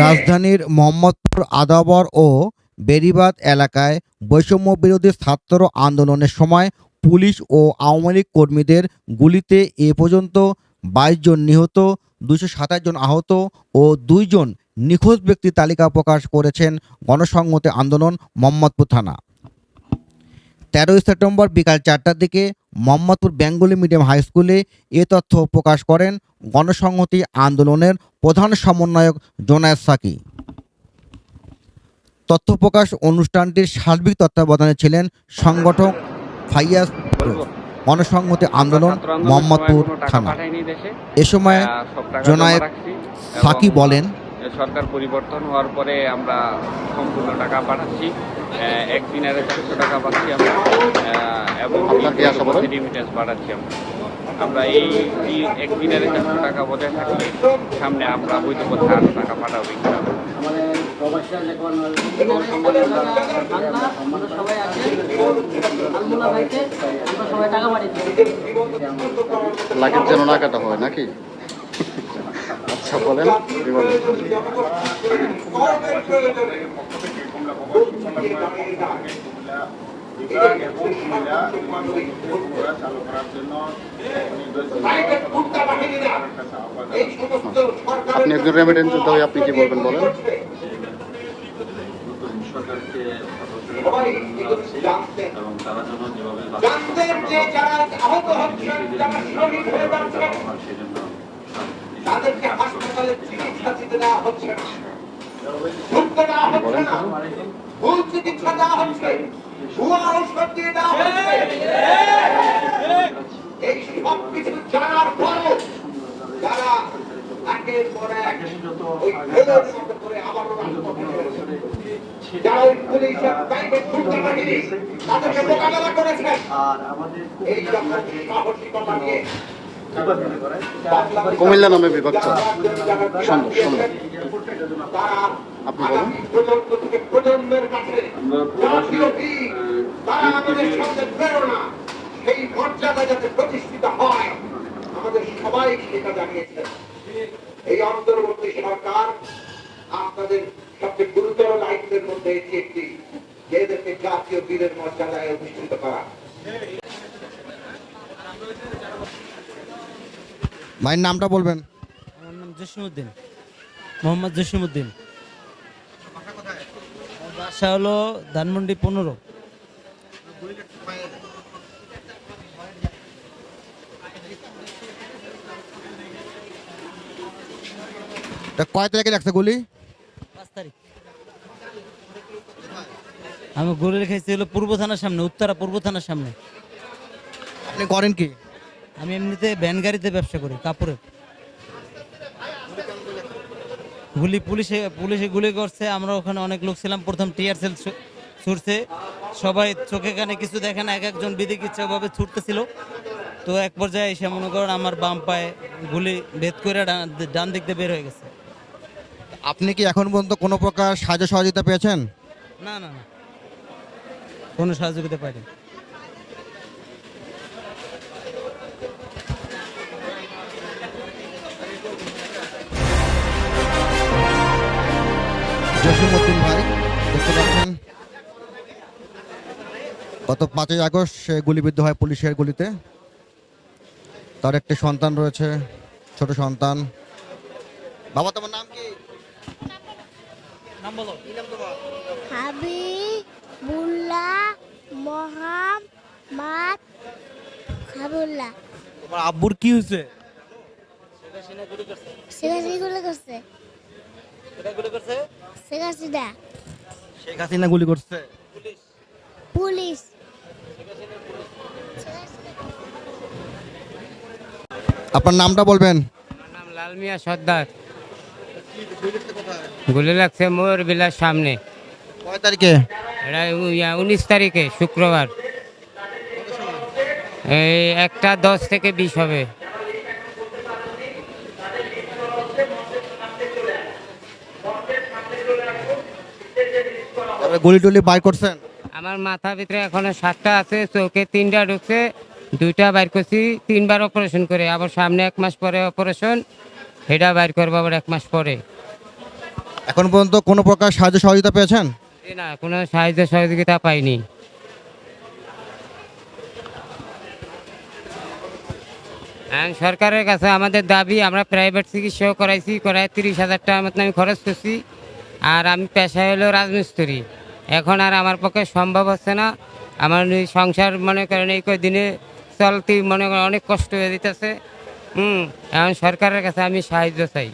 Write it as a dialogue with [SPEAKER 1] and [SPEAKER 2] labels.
[SPEAKER 1] রাজধানীর মোহাম্মদপুর, আদাবর ও বেরিবাদ এলাকায় বৈষম্য বিরোধী ছাত্র আন্দোলনের সময় পুলিশ ও আওয়ামী লীগ কর্মীদের গুলিতে এ পর্যন্ত বাইশ জন নিহত দুশো সাতাশ জন আহত ও দুইজন নিখোঁজ ব্যক্তি তালিকা প্রকাশ করেছেন গণসংহতি আন্দোলন মোহাম্মদপুর থানা। তেরোই সেপ্টেম্বর বিকাল চারটার দিকে মোহাম্মদপুর বেঙ্গলি মিডিয়াম হাই স্কুলে এ তথ্য প্রকাশ করেন গণসংহতি আন্দোলনের প্রধান সমন্বয়ক জোনায়েদ সাকি। তথ্য প্রকাশ অনুষ্ঠানটির সার্বিক তত্ত্বাবধানে ছিলেন সংগঠক ফাইয়াজ গণসংহতি আন্দোলন মোহাম্মদপুর থানা এ সময় জোনায়েদ সাকি বলেন
[SPEAKER 2] সরকার পরিবর্তন হওয়ার পরে আমরা সম্পূর্ণ টাকা পাঠাচ্ছি। একদিনের চারশো টাকা পাচ্ছি আমরা। এবং? রিমিটেন্স পাঠাচ্ছি আমরা। আমরা এই একদিনের চারশো টাকা বজায় থাকলে সামনে আমরা বৈধ পথে আরও টাকা পাঠাবো
[SPEAKER 3] লাকের যেন না কাটা হয় নাকি? আচ্ছা বলেন কি বলেন? আপনি একজন রেমিডেন্স দাও আপনি কি বলবেন বলেন
[SPEAKER 4] সরকারকে এবং তারা যেন যেভাবে
[SPEAKER 5] তাদেরকে হাসপাতালে চিকিৎসা দিতে দেওয়া হচ্ছে ঢুকতে দেওয়া হচ্ছে না। ভুল চিকিৎসা দেওয়া হচ্ছে। ভুয়া ঔষধ দিয়ে দেওয়া হচ্ছে। এই জানার যারা রকম
[SPEAKER 3] কুমিল্লা নামে বিভাগ চলে।
[SPEAKER 5] সুন্দর
[SPEAKER 3] সুন্দর। আপনি বলুন।
[SPEAKER 5] প্রজন্ম থেকে প্রজন্মের কাছে জাতীয় বীর, তারা আমাদের সেই মর্যাদা যাতে প্রতিষ্ঠিত হয় আমাদের সবাই সেটা জানিয়েছেন এই অন্তর্বর্তী সরকার আপনাদের সবচেয়ে গুরুতর দায়িত্বের মধ্যে এটি একটি যে এদেরকে জাতীয় বীরের মর্যাদায় অধিষ্ঠিত করা
[SPEAKER 1] ভাইয়ের নামটা বলবেন?
[SPEAKER 6] আমার নাম জসিমুদ্দিন মোহাম্মদ জসিমুদ্দিন বাসা হলো ধানমন্ডি পনেরো।
[SPEAKER 1] এটা কয় তারিখে লাগছে গুলি?
[SPEAKER 6] পাঁচ তারিখ। আমি গুলি রেখেছি হলো পূর্ব থানার সামনে উত্তরা পূর্ব থানার সামনে।
[SPEAKER 1] আপনি করেন কি?
[SPEAKER 6] আমি এমনিতে ভ্যান গাড়িতে ব্যবসা করি কাপড়ের। গুলি পুলিশে পুলিশে গুলি করছে আমরা ওখানে অনেক লোক ছিলাম প্রথম টিয়ার সেল ছুটছে সবাই চোখে কানে কিছু দেখে না এক একজন বিদিক ইচ্ছাভাবে ছুটতেছিল। তো এক পর্যায়ে এসে মনে করেন আমার বাম পায়ে গুলি ভেদ করে ডান- দিক দিয়ে বের হয়ে গেছে।
[SPEAKER 1] আপনি কি এখন পর্যন্ত কোনো প্রকার সাহায্য সহযোগিতা পেয়েছেন?
[SPEAKER 6] না না না। কোনো সহযোগিতা পাইনি
[SPEAKER 1] জসিমউদ্দিন ভাই দেখতে পাচ্ছেন? গত পাঁচই আগস্ট সে গুলিবিদ্ধ হয় পুলিশের গুলিতে। তার একটি সন্তান রয়েছে ছোট সন্তান। বাবা তোমার নাম কি?
[SPEAKER 6] নাম বলো।
[SPEAKER 7] হাবিবুল্লাহ মোহাম্মদ হাবুল্লাহ।
[SPEAKER 6] তোমার আব্বুর কি হয়েছে?
[SPEAKER 7] সেখানে গুলো করছে
[SPEAKER 6] গুলি করছে।
[SPEAKER 7] সেখানে
[SPEAKER 1] শেখ হাসিনা। গুলি করছে।
[SPEAKER 7] পুলিশ।
[SPEAKER 1] আপনার নামটা বলবেন?
[SPEAKER 8] আমার নাম লাল মিয়া সর্দার গুলি লাগছে ময়ূর বিলার সামনে।
[SPEAKER 1] কয় তারিখে?
[SPEAKER 8] এটা উনিশ তারিখে শুক্রবার। এই একটা দশ থেকে বিশ হবে।
[SPEAKER 1] গুলি টুলি বাই করছেন?
[SPEAKER 8] আমার মাথা ভিতরে এখনও সাতটা আছে চোখে তিনটা ঢুকছে দুইটা বাইর করছি তিনবার অপারেশন করে। আবার সামনে এক মাস পরে অপারেশন সেটা বাইর করব আবার এক মাস পরে।
[SPEAKER 1] এখন পর্যন্ত কোনো প্রকার সাহায্য সহযোগিতা পেয়েছেন?
[SPEAKER 8] জি না কোনো সাহায্য সহযোগিতা পাইনি। সরকারের কাছে আমাদের দাবি আমরা প্রাইভেট চিকিৎসাও করাইছি করায় তিরিশ হাজার টাকার মতন আমি খরচ করছি। আর আমি পেশায় হলো রাজমিস্ত্রি। এখন আর আমার পক্ষে সম্ভব হচ্ছে না। আমার সংসার মনে করেন এই দিনে চলতি মনে করেন অনেক কষ্ট হয়ে দিতেছে হুম, এখন সরকারের কাছে আমি সাহায্য চাই।